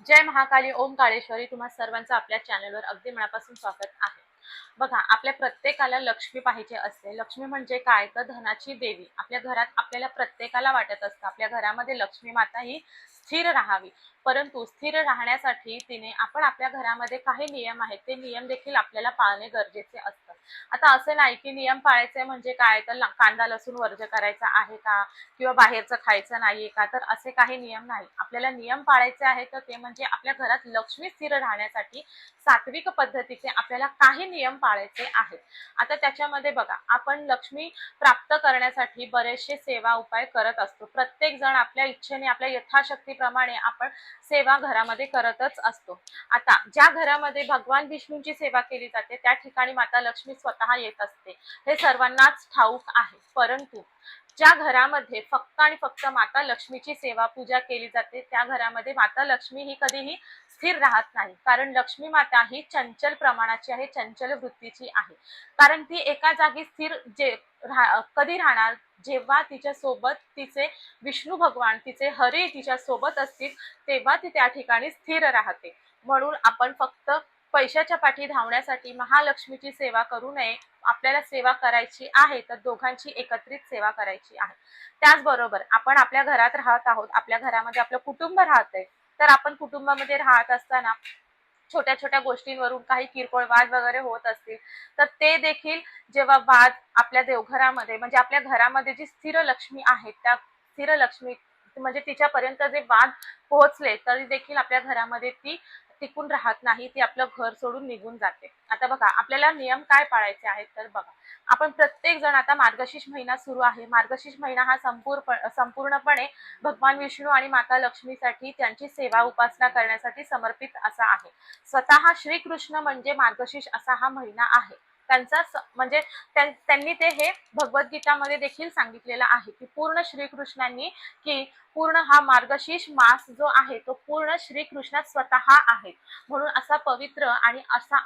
जय महाकाली ओम काळेश्वरी तुम्हा सर्वांचं आपल्या चॅनलवर अगदी मनापासून स्वागत आहे. बघा आपल्या प्रत्येकाला लक्ष्मी पाहिजे असते. लक्ष्मी म्हणजे काय? तर धनाची देवी. आपल्या घरात आपल्याला प्रत्येकाला वाटत असतं. आपल्या घरामध्ये लक्ष्मी माता ही स्थिर राहावी. परंतु स्थिर राहण्यासाठी तिने आपण आपल्या घरामध्ये काही नियम आहेत ते नियम देखील आपल्याला पाळणे गरजेचे असतं. आता असं नाही की नियम पाळायचे म्हणजे काय? तर कांदा लसूण वर्ज करायचा आहे का? किंवा बाहेरचं खायचं नाहीये का? तर असे काही नियम नाही. आपल्याला नियम पाळायचे आहेत तर ते म्हणजे आपल्या घरात लक्ष्मी स्थिर राहण्यासाठी सात्विक पद्धतीचे आपल्याला काही नियम पाळायचे आहेत. आता त्याच्यामध्ये बघा आपण लक्ष्मी प्राप्त करण्यासाठी बरेचसे सेवा उपाय करत असतो. प्रत्येक जण आपल्या इच्छेने आपल्या यथाशक्तीप्रमाणे आपण सेवा घरामध्ये करतच असतो. आता ज्या घरामध्ये भगवान विष्णूंची सेवा केली जाते त्या ठिकाणी माता लक्ष्मी स्वतः येत असते. हे सर्वांनाच ठाऊक आहे. परंतु ज्या घरामध्ये फक्त आणि फक्त माता लक्ष्मीची सेवा पूजा केली जाते त्या घरामध्ये माता लक्ष्मी ही कधीही स्थिर राहत नाही. कारण लक्ष्मी माता ही चंचल प्रमाणाची आहे चंचल वृत्तीची आहे. कारण ती एका जागी स्थिर जे राह कधी राहणार? जेव्हा तिच्या सोबत तिचे विष्णू भगवान तिचे हरी तिच्या सोबत असतील तेव्हा ती त्या ठिकाणी स्थिर राहते. म्हणून आपण फक्त पैशाच्या पाठी धावण्यासाठी महालक्ष्मीची सेवा करू नये आपल्याला सेवा करायची आहे तर दोघांची एकत्रित सेवा करायची आहे. त्याचबरोबर आपण आपल्या घरात राहत आहोत आपल्या घरामध्ये आपलं कुटुंब राहतंय तर आपण कुटुंबामध्ये राहत असताना छोट्या छोट्या गोष्टींवरून काही किरकोळ वाद वगैरे होत असतील तर ते देखील जेव्हा वाद आपल्या देवघरामध्ये म्हणजे आपल्या घरामध्ये जी स्थिर लक्ष्मी आहे त्या स्थिर लक्ष्मी म्हणजे तिच्यापर्यंत जे वाद पोहोचले तरी देखील आपल्या घरामध्ये ती टिकून राहत नाही ती आपलं घर सोडून निघून जाते. आता बघा आपल्याला नियम काय पाळायचे आहेत तर बघा आपण प्रत्येक जण आता मार्गशीर्ष महिना सुरू आहे. मार्गशीर्ष महिना हा संपूर्ण संपूर्णपणे भगवान विष्णू आणि माता लक्ष्मीसाठी त्यांची सेवा उपासना करण्यासाठी समर्पित असा आहे. स्वतः श्रीकृष्ण म्हणजे मार्गशीर्ष असा हा महिना आहे. त्यांचा म्हणजे त्यांनी ते हे भगवद्गीतामध्ये देखील सांगितलेलं आहे की पूर्ण श्रीकृष्णांनी की पूर्ण हा मार्गशीर्ष मास जो आहे तो पूर्ण श्रीकृष्णात स्वतः आहे. म्हणून असा पवित्र आणि असा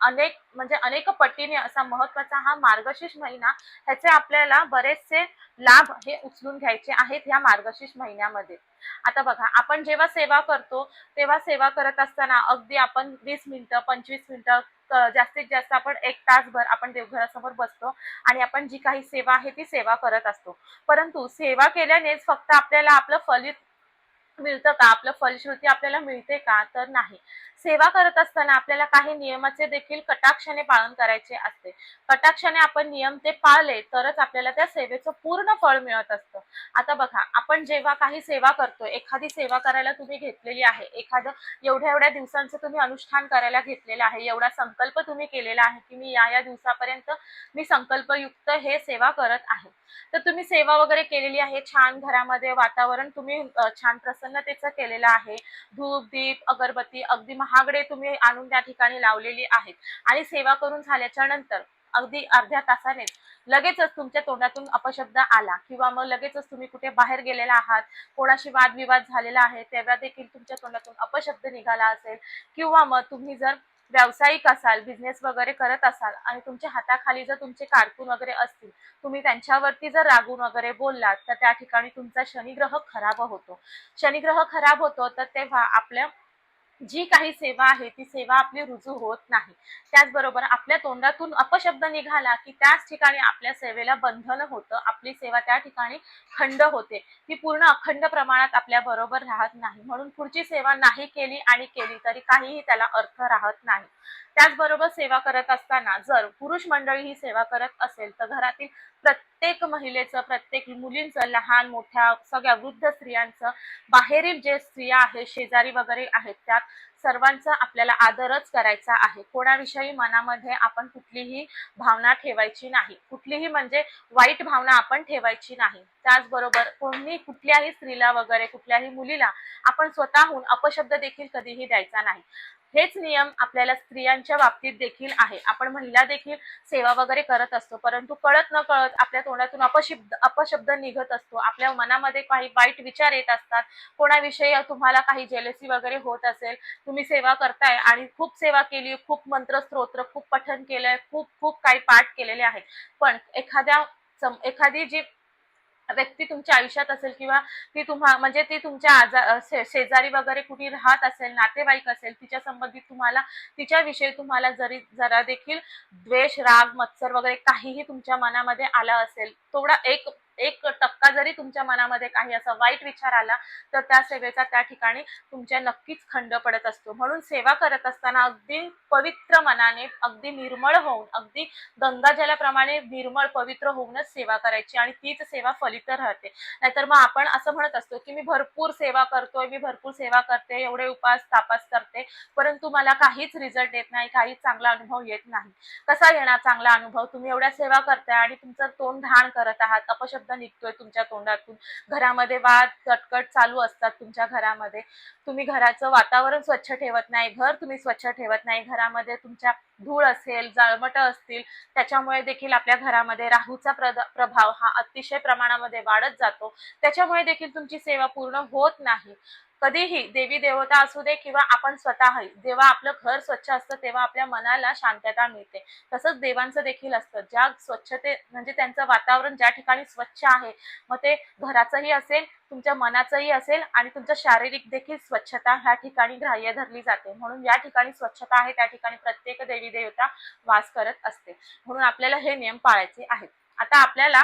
अनेक म्हणजे अनेक पटीने असा महत्त्वाचा हा मार्गशीर्ष महिना ह्याचे आपल्याला बरेचसे लाभ हे उचलून घ्यायचे आहेत या मार्गशीर्ष महिन्यामध्ये. आता बघा आपण जेव्हा सेवा करतो तेव्हा सेवा करत असताना अगदी आपण वीस मिनिटं पंचवीस मिनिटं जास्तीत जास्त आपण एक तासभर आपण देवघरासमोर बसतो आणि आपण जी काही सेवा आहे ती सेवा करत असतो. परंतु सेवा केल्यानेच फक्त आपल्याला आपलं फलित मिळतं का? आपलं फलश्रुती आपल्याला मिळते का? तर नाही. सेवा करत असताना आपल्याला काही नियमाचे देखील कटाक्षाने पालन करायचे असते. कटाक्षाने आपण नियम ते पाळले तरच आपल्याला त्या सेवेचं पूर्ण फळ मिळत असतं. आता बघा आपण जेव्हा काही सेवा करतो एखादी सेवा करायला तुम्ही घेतलेली आहे एखादं एवढ्या एवढ्या दिवसांचं तुम्ही अनुष्ठान करायला घेतलेलं आहे एवढा संकल्प तुम्ही केलेला आहे की मी या या दिवसापर्यंत मी संकल्पयुक्त हे सेवा करत आहे. तर तुम्ही सेवा वगैरे केलेली आहे छान घरामध्ये वातावरण तुम्ही छान प्रसन्नतेचं केलेलं आहे. धूप दीप अगरबत्ती अगदी महागडे तुम्ही आणून त्या ठिकाणी लावलेली आहेत. आणि सेवा करून झाल्याच्यानंतर अगदी अर्ध्या तासाने लगेचच तुमच्या तोंडातून अपशब्द आला किंवा मग लगेचच तुम्ही कुठे बाहेर गेलेला आहात कोणाशी वादविवाद झालेला आहे तेव्हा देखील तुमच्या तोंडातून अपशब्द निघाला असेल किंवा मग तुम्ही जर व्यावसायिक असाल बिझनेस वगैरे करत असाल आणि तुमच्या हाताखाली जर तुमचे कारकून वगैरे असतील तुम्ही त्यांच्यावरती जर रागून वगैरे बोललात तर त्या ठिकाणी तुमचा शनिग्रह खराब होतो. शनिग्रह खराब होतो तर तेव्हा आपल्या जी काही सेवा आहे ती सेवा आपली रुजू होत नाही. त्याचबरोबर आपल्या तोंडातून अपशब्द निघाला की त्याच ठिकाणी आपल्या सेवेला बंधन होतं. आपली सेवा त्या ठिकाणी खंड होते. ती पूर्ण अखंड प्रमाणात आपल्या बरोबर राहत नाही. म्हणून पुढची सेवा नाही केली आणि केली तरी काहीही त्याला अर्थ राहत नाही. त्याचबरोबर सेवा करत असताना जर पुरुष मंडळी ही सेवा करत असेल तर घरातील प्रत्येक महिलेचं प्रत्येक मुलींचं लहान मोठ्या सगळ्या वृद्ध स्त्रियांचं बाहेरील जे स्त्रिया आहेत शेजारी वगैरे आहेत त्यात सर्वांचा आपल्याला आदरच करायचा आहे. कोणाविषयी मनामध्ये आपण कुठलीही भावना ठेवायची नाही. कुठलीही म्हणजे वाईट भावना आपण ठेवायची नाही. त्याचबरोबर कोणी कुठल्याही स्त्रीला वगैरे कुठल्याही मुलीला आपण स्वतःहून अपशब्द देखील कधीही द्यायचा नाही. हेच नियम आपल्याला स्त्रियांच्या बाबतीत देखील आहे. आपण महिला देखील सेवा वगैरे करत असतो परंतु कळत न कळत आपल्या तोंडातून अपशब्द अपशब्द निघत असतो. आपल्या मनामध्ये काही वाईट विचार येत असतात. कोणाविषयी तुम्हाला काही जेलसी वगैरे होत असेल तुम्ही सेवा करताय आणि खूप सेवा केली खूप मंत्र स्तोत्र खूप पठण केलंय खूप खूप काही पाठ केलेले आहे. पण एखाद्या सम- एखादी जी व्यक्ती तुमच्या आयुष्यात असेल किंवा ती तुम्हा म्हणजे ती तुमच्या आजार शेजारी वगैरे कुठे राहत असेल नातेवाईक असेल तिच्या संबंधित तुम्हाला तिच्याविषयी तुम्हाला जरी जरा देखील द्वेष राग मत्सर वगैरे काहीही तुमच्या मनामध्ये आला असेल थोडा एक एक जरी तुमच्या मनामध्ये काही असा वाईट विचार आला तर त्या सेवेचा त्या ठिकाणी तुमच्या नक्कीच खंड पडत असतो. म्हणून सेवा करत असताना अगदी पवित्र मनाने अगदी निर्मळ होऊन अगदी गंगा जलाप्रमाणे निर्मळ पवित्र होऊनच सेवा करायची आणि तीच सेवा फलित राहते. नाहीतर मग आपण असं म्हणत असतो की मी भरपूर सेवा करतोय मी भरपूर सेवा करते एवढे उपास तापास करते परंतु मला काहीच रिझल्ट येत नाही काहीच चांगला अनुभव येत नाही. कसा येणार चांगला अनुभव? तुम्ही एवढ्या सेवा करताय आणि तुमचं तोंड घाण करत आहात अपशब्द निघतोय तुमच्या तोंडातून. घरामध्ये वाद कटकट चालू असतात तुमच्या घरामध्ये. तुम्ही घराचं वातावरण स्वच्छ ठेवत नाही घर तुम्ही स्वच्छ ठेवत नाही घरामध्ये तुमच्या धूळ असेल जाळमट असतील त्याच्यामुळे देखील आपल्या घरामध्ये राहूचा प्रभाव हा अतिशय प्रमाणामध्ये वाढत जातो. त्याच्यामुळे देखील तुमची सेवा पूर्ण होत नाही. कधीही देवी देवता असू दे किंवा आपण स्वतः जेव्हा आपलं घर स्वच्छ असतं तेव्हा आपल्या मनाला शांतता मिळते. तसंच देवांचं देखील असतं. ज्या स्वच्छते म्हणजे त्यांचं वातावरण ज्या ठिकाणी स्वच्छ आहे मग ते घराचंही असेल तुमच्या मनाचंही असेल आणि तुमचं शारीरिक देखील स्वच्छता ह्या ठिकाणी ग्राह्य धरली जाते. म्हणून या ठिकाणी स्वच्छता आहे त्या ठिकाणी प्रत्येक देवी देवता वास करत असते. म्हणून आपल्याला हे नियम पाळायचे आहेत. आता आपल्याला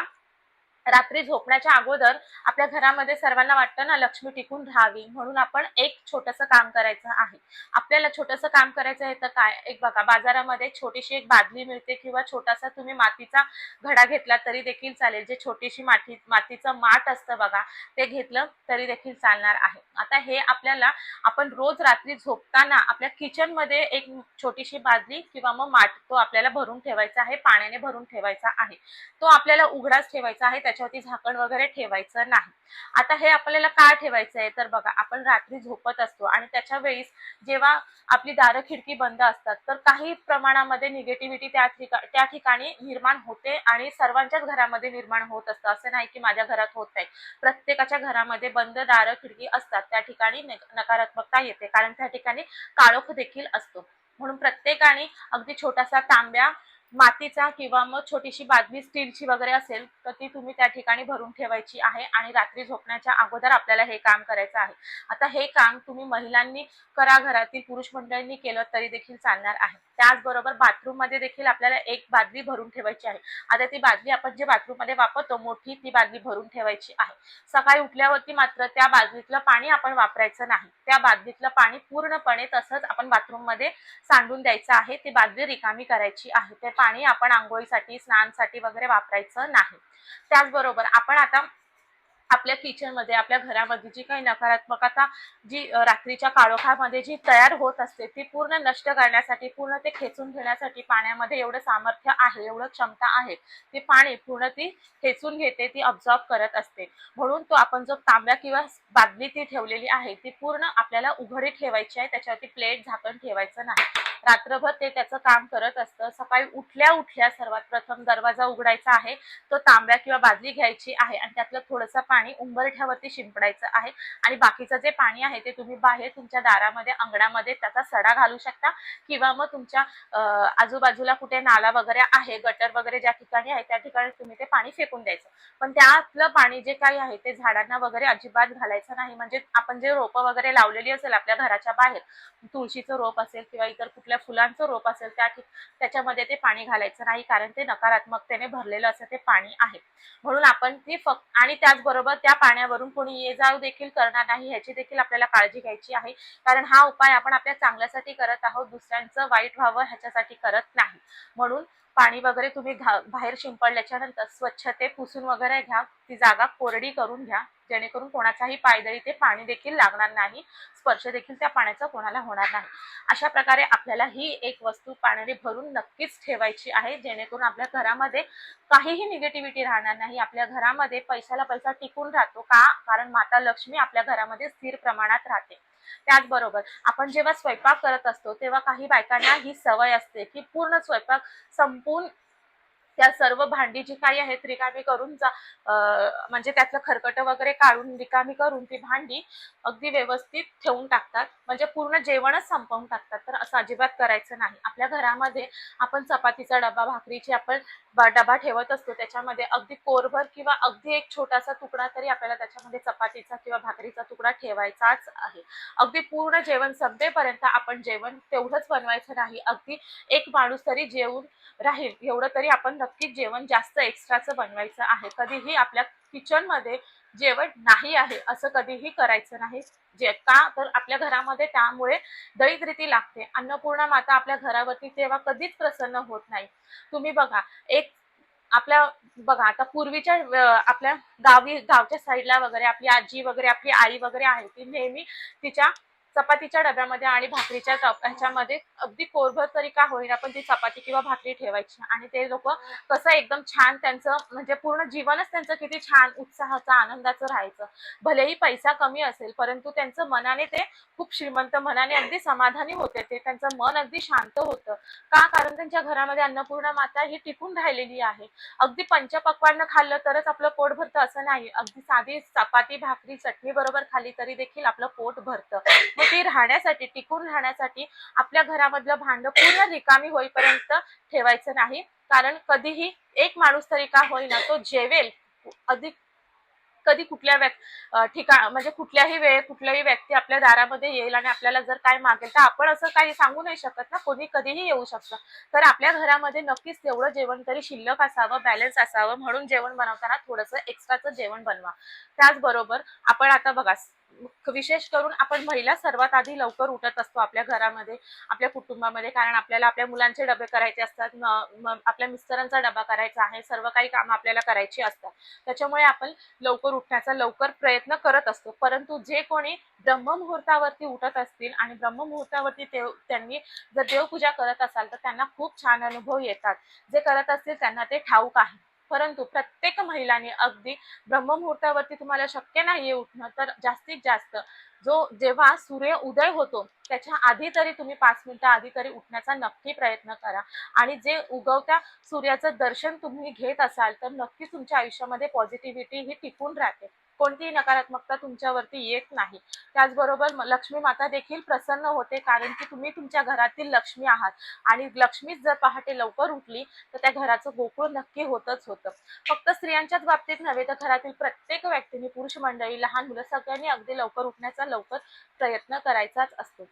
रात्री झोपण्याच्या अगोदर आपल्या घरामध्ये सर्वांना वाटतं ना लक्ष्मी टिकून राहावी. म्हणून आपण एक छोटंसं काम करायचं आहे. आपल्याला छोटंसं काम करायचं आहे तर काय? एक बघा बाजारामध्ये छोटीशी एक बादली मिळते किंवा छोटासा तुम्ही मातीचा घडा घेतला तरी देखील चालेल. जे छोटीशी माती मातीचं माठ असतं बघा ते घेतलं तरी देखील चालणार आहे. आता हे आपल्याला आपण रोज रात्री झोपताना आपल्या किचनमध्ये एक छोटीशी बादली किंवा मग माठ तो आपल्याला भरून ठेवायचा आहे पाण्याने भरून ठेवायचा आहे. तो आपल्याला उघडाच ठेवायचा आहे त्याच्यावरती झाकण वगैरे ठेवायचं नाही. आता हे आपल्याला का ठेवायचं आहे? तर बघा आपण रात्री झोपत असतो आणि त्याच्या वेळीस जेव्हा आपली दारं खिडकी बंद असतात तर काही प्रमाणामध्ये निगेटिव्हिटी त्या त्या ठिकाणी निर्माण होते आणि सर्वांच्याच घरामध्ये निर्माण होत असतं. असं नाही की माझ्या घरात होत नाही. प्रत्येकाच्या घरामध्ये बंद दारं खिडकी असतात. त्या ठिकाणी नकारात्मकता येते. कारण त्या ठिकाणी काळोख देखील असतो. म्हणून प्रत्येकाने अगदी छोटासा तांब्या मातीचा किंवा मग छोटीशी बादली स्टीलची वगैरे असेल तर ती तुम्ही त्या ठिकाणी भरून ठेवायची आहे आणि रात्री झोपण्याच्या अगोदर आपल्याला हे काम करायचं आहे. आता हे काम तुम्ही महिलांनी करा घरातील पुरुष मंडळींनी केलं तरी देखील चालणार आहे. त्याचबरोबर बाथरूममध्ये देखील आपल्याला एक बादली भरून ठेवायची आहे. आता ती बादली आपण जे बाथरूममध्ये वापरतो मोठी ती बादली भरून ठेवायची आहे. सकाळी उठल्यावरती मात्र त्या बादलीतलं पाणी आपण वापरायचं नाही. त्या बादलीतलं पाणी पूर्णपणे तसंच आपण बाथरूममध्ये सांडून द्यायचं आहे. ती बादली रिकामी करायची आहे. ते पाणी आपण आंघोळीसाठी स्नानसाठी वगैरे वापरायचं नाही. त्याचबरोबर आपण आता आपल्या किचनमध्ये आपल्या घरामध्ये जी काही नकारात्मकता जी रात्रीच्या काळोखामध्ये जी तयार होत असते ती पूर्ण नष्ट करण्यासाठी पूर्ण ते खेचून घेण्यासाठी पाण्यामध्ये एवढं सामर्थ्य आहे एवढं क्षमता आहे ते पाणी पूर्ण ती खेचून घेते ती ऑब्झॉर्ब करत असते. म्हणून तो आपण जो तांब्या किंवा बादली ती ठेवलेली आहे ती पूर्ण आपल्याला उघडी ठेवायची आहे त्याच्यावरती प्लेट झाकण ठेवायचं नाही. रात्रभर ते त्याचं काम करत असतं. सकाळी उठल्या उठल्या सर्वात प्रथम दरवाजा उघडायचा आहे. तो तांब्या किंवा बादली घ्यायची आहे आणि त्यातलं थोडंसं पाणी उंबरठ्यावरती शिंपडायचं आहे आणि बाकीचं जे पाणी आहे ते तुम्ही बाहेर तुमच्या दारामध्ये अंगणामध्ये त्याचा सडा घालू शकता किंवा मग तुमच्या आजूबाजूला कुठे नाला वगैरे आहे गटर वगैरे ज्या ठिकाणी आहे त्या ठिकाणी तुम्ही ते पाणी फेकून द्यायचं. पण त्यातलं पाणी जे काही आहे ते झाडांना वगैरे अजिबात घालायचं नाही. म्हणजे आपण जे रोपं वगैरे लावलेली असेल आपल्या घराच्या बाहेर तुळशीचं रोप असेल किंवा इतर कुठल्या फुलांचं रोप असेल त्या त्याच्यामध्ये ते पाणी घालायचं नाही कारण ते नकारात्मकतेने भरलेलं असं ते पाणी आहे. म्हणून आपण ती फक्त आणि त्याचबरोबर त्या पाण्यावरून कोणी ये जाऊ देखील करणार नाही ह्याची देखील आपल्याला काळजी घ्यायची आहे. कारण हा उपाय आपण आपल्या चांगल्यासाठी करत आहोत दुसऱ्यांचं वाईट व्हावं ह्याच्यासाठी करत नाही. म्हणून पाणी वगैरे तुम्ही घा बाहेर शिंपडल्याच्या नंतर स्वच्छते पुसून वगैरे घ्या ती जागा कोरडी करून घ्या. जेणेकरून कोणाचाही पायदळी ते पाणी देखील लागणार नाही. स्पर्श देखील त्या पाण्याचा कोणाला होणार नाही. अशा प्रकारे आपल्याला ही एक वस्तू पाण्याने भरून नक्कीच ठेवायची आहे. जेणेकरून आपल्या घरामध्ये काहीही निगेटिव्हिटी राहणार नाही. आपल्या घरामध्ये पैशाला पैसा टिकून राहतो का? कारण माता लक्ष्मी आपल्या घरामध्ये स्थिर प्रमाणात राहते. त्याचबरोबर आपण जेव्हा स्वयंपाक करत असतो तेव्हा काही बायकांना ही सवय असते की पूर्ण स्वयंपाक संपून त्या सर्व भांडी जी काही आहेत रिकामी करून जा अं, म्हणजे त्यातलं खरकट वगैरे काढून रिकामी करून ती भांडी अगदी व्यवस्थित ठेवून टाकतात. म्हणजे पूर्ण जेवणच संपवून टाकतात. तर असं अजिबात करायचं नाही. आपल्या घरामध्ये आपण चपातीचा डबा भाकरीची आपण डबा ठेवत असतो त्याच्यामध्ये अगदी कोरभर किंवा अगदी एक छोटासा तुकडा तरी आपल्याला त्याच्यामध्ये चपातीचा किंवा भाकरीचा तुकडा ठेवायचाच आहे. अगदी पूर्ण जेवण संपेपर्यंत आपण जेवण तेवढंच बनवायचं नाही. अगदी एक माणूस तरी जेवून राहील एवढं तरी आपण नक्कीच जेवण जास्त एक्स्ट्राचं बनवायचं आहे. कधीही आपल्या किचनमध्ये जेवण नाही आहे असं कधीही करायचं नाही. जे का तर आपल्या घरामध्ये त्यामुळे दरिद्रीती लागते. अन्नपूर्णा माता आपल्या घरावरती तेव्हा कधीच प्रसन्न होत नाही. तुम्ही बघा एक आपल्या बघा आता पूर्वीच्या आपल्या गावी गावच्या साईडला वगैरे आपली आजी वगैरे आपली आई वगैरे आहे ती नेहमी तिच्या चपातीच्या डब्यामध्ये आणि भाकरीच्या ह्याच्यामध्ये अगदी कोरभर तरी का होईना पण ती चपाती किंवा भाकरी ठेवायची. आणि ते लोक कसं एकदम छान त्यांचं म्हणजे पूर्ण जीवनच त्यांचं किती छान उत्साहाचं आनंदाचं राहायचं. भलेही पैसा कमी असेल परंतु त्यांचं मनाने ते खूप श्रीमंत मनाने अगदी समाधानी होते. ते त्यांचं मन अगदी शांत होतं. का? कारण त्यांच्या घरामध्ये अन्नपूर्णा माता ही टिकून राहिलेली आहे. अगदी पंचपक्वानं खाल्लं तरच आपलं पोट भरतं असं नाही. अगदी साधी चपाती भाकरी चटणी बरोबर खाली तरी देखील आपलं पोट भरतं. मग राहण्यासाठी टिकून राहण्यासाठी आपल्या घरामधलं भांडं पूर्ण रिकामी होईपर्यंत ठेवायचं नाही. कारण कधीही एक माणूस तरी का होईना तो जेवेल. अधिक कधी कुठल्या व्यक् ठिकाण म्हणजे कुठल्याही वेळे कुठल्याही व्यक्ती आपल्या दारामध्ये येईल आणि आपल्याला जर काय मागेल तर आपण असं काही सांगू नाही शकत ना. कोणी कधीही येऊ शकतं. तर आपल्या घरामध्ये नक्कीच तेवढं जेवण तरी शिल्लक असावं बॅलन्स असावं. म्हणून जेवण बनवताना थोडंसं एक्स्ट्राचं जेवण बनवा. त्याचबरोबर आपण आता बघा विशेष करून आपण महिला सर्वात आधी लवकर उठत असतो आपल्या घरामध्ये आपल्या कुटुंबामध्ये. कारण आपल्याला आपल्या मुलांचे डबे करायचे असतात आपल्या मिस्टरांचा डबा करायचा आहे सर्व काही काम आपल्याला करायची असतात. त्याच्यामुळे आपण लवकर उठण्याचा लवकर प्रयत्न करत असतो. परंतु जे कोणी ब्रह्ममुहूर्तावरती उठत असतील आणि ब्रह्ममुहूर्तावरती ते त्यांनी जर देवपूजा करत असाल तर त्यांना खूप छान अनुभव येतात. जे करत असतील त्यांना ते ठाऊक आहे. परंतु प्रत्येक महिलाने अगदी ब्रह्ममुहूर्तावरती तुम्हाला शक्य नाहीये उठणं तर जास्तीत जास्त जो जेव्हा सूर्य उदय होतो त्याच्या आधी तरी तुम्ही पाच मिनिटं आधी तरी उठण्याचा नक्की प्रयत्न करा. आणि जे उगवत्या सूर्याचं दर्शन तुम्ही घेत असाल तर नक्की तुमच्या आयुष्यामध्ये पॉझिटिव्हिटी ही टिकून राहते. कोणतीही नकारात्मकता तुमच्यावरती येत नाही. त्याचबरोबर लक्ष्मी माता देखील प्रसन्न होते कारण की तुम्ही तुमच्या घरातील लक्ष्मी आहात. आणि लक्ष्मीच जर पहाटे लवकर उठली तर त्या घराचं गोकुळ नक्की होतच होतं. फक्त स्त्रियांच्याच बाबतीत नव्हे तर घरातील प्रत्येक व्यक्तीने पुरुष मंडळी लहान मुलं सगळ्यांनी अगदी लवकर उठण्याचा लवकर प्रयत्न करायचाच असतो.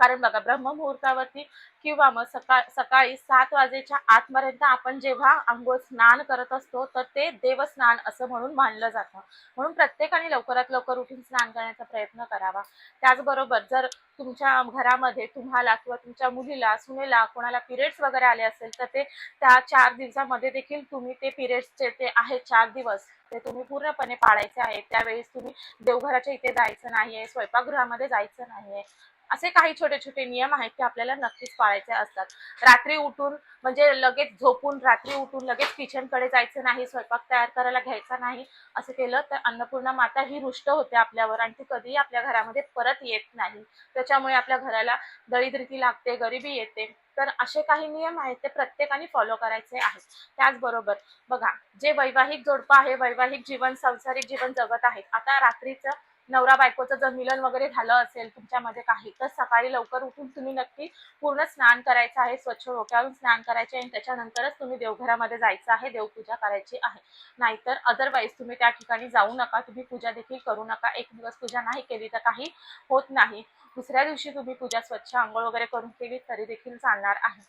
कारण बघा ब्रह्ममुहूर्तावरती किंवा मग सकाळ सकाळी सात वाजेच्या आतपर्यंत आपण जेव्हा आंघोळ स्नान करत असतो तर ते देवस्नान असं म्हणून मानलं जातं. म्हणून प्रत्येकाने लवकरात लवकर उठून स्नान करण्याचा प्रयत्न करावा. त्याचबरोबर जर तुमच्या घरामध्ये तुम्हाला किंवा तुमच्या मुलीला सुनेला कोणाला पिरियड्स वगैरे आले असेल तर ते त्या चार दिवसामध्ये देखील तुम्ही ते पिरियड्सचे ते आहेत चार दिवस ते तुम्ही पूर्णपणे पाळायचे आहेत. त्यावेळेस तुम्ही देवघराच्या इथे जायचं नाहीये स्वयंपाकगृहामध्ये जायचं नाहीये. असे काही छोटे छोटे नियम आहेत ते आपल्याला नक्कीच पाळायचे असतात. रात्री उठून म्हणजे लगेच झोपून रात्री उठून लगेच किचनकडे जायचं नाही स्वयंपाक तयार करायला घ्यायचा नाही असं केलं तर अन्नपूर्णा माता ही रुष्ट होते आपल्यावर आणि ती कधीही आपल्या घरामध्ये परत येत नाही. त्याच्यामुळे आपल्या घराला दरिद्रती लागते गरिबी येते. तर असे काही नियम आहेत ते प्रत्येकाने फॉलो करायचे आहेत. त्याचबरोबर बघा जे वैवाहिक जोडपं आहे वैवाहिक जीवन संसारिक जीवन जगत आहेत आता रात्रीचं नवरा बायकोचं जर मिलन वगैरे झालं असेल तुमच्यामध्ये काही तर सकाळी लवकर उठून तुम्ही नक्की पूर्ण स्नान करायचं आहे स्वच्छ डोक्यावरून स्नान करायचे आणि त्याच्यानंतरच तुम्ही देवघरामध्ये जायचं आहे देवपूजा करायची आहे. नाहीतर अदरवाईज तुम्ही त्या ठिकाणी जाऊ नका तुम्ही पूजा देखील करू नका. एक दिवस पूजा नाही केली तर काही होत नाही. दुसऱ्या दिवशी तुम्ही पूजा स्वच्छ आंघोळ वगैरे करून केली तरी देखील चालणार आहे.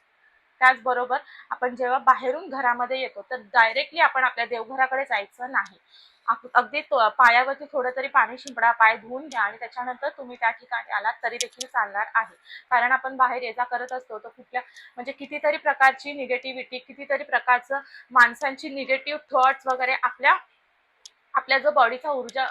त्याचबरोबर आपण जेव्हा बाहेरून घरामध्ये येतो तर डायरेक्टली आपण आपल्या देवघराकडे जायचं नाही. अगदी पायावरती थोडं तरी पाणी शिंपडा पाय धुवून घ्या आणि त्याच्यानंतर तुम्ही त्या ठिकाणी आलात तरी देखील चालणार आहे. कारण आपण बाहेर ये जा करत असतो तर कुठल्या म्हणजे कितीतरी प्रकारची निगेटिव्हिटी कितीतरी प्रकारचं माणसांची निगेटिव्ह थॉट्स वगैरे आपल्या आपल्या जो बॉडीचा ऊर्जा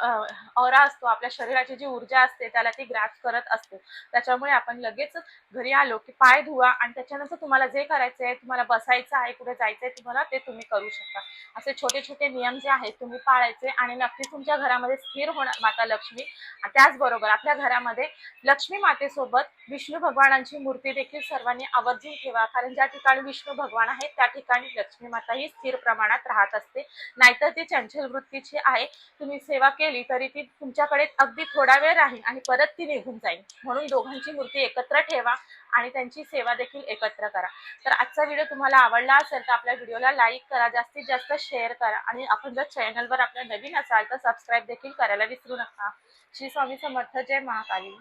औरा असतो आपल्या शरीराची जी ऊर्जा असते त्याला ती ग्रॅप करत असते. त्याच्यामुळे आपण लगेच घरी आलो की पाय धुवा आणि त्याच्यानंतर तुम्हाला जे करायचं आहे तुम्हाला बसायचं आहे कुठे जायचं आहे तुम्हाला ते तुम्ही करू शकता. असे छोटे छोटे नियम जे आहेत तुम्ही पाळायचे आणि नक्कीच तुमच्या घरामध्ये स्थिर होणार माता लक्ष्मी. त्याचबरोबर आपल्या घरामध्ये लक्ष्मी मातेसोबत विष्णू भगवानांची मूर्ती देखील सर्वांनी आवर्जून ठेवा. कारण ज्या ठिकाणी विष्णू भगवान आहेत त्या ठिकाणी लक्ष्मी माता ही स्थिर प्रमाणात राहत असते. नाहीतर ती चंचल वृत्तीची आहे आहे. तुम्ही सेवा केली तरी ती तुमच्याकडे अगदी थोडा वेळ राहील आणि परत ती निघून जाईल. म्हणून दोघांची मूर्ती एकत्र ठेवा आणि त्यांची सेवा देखील एकत्र करा. तर आजचा व्हिडिओ तुम्हाला आवडला असेल तर आपल्या व्हिडिओला लाईक करा जास्तीत जास्त शेअर करा आणि आपण जर चॅनलवर आपल्या नवीन असाल तर सबस्क्राईब देखील करायला विसरू नका. श्री स्वामी समर्थ. जय महाकाली.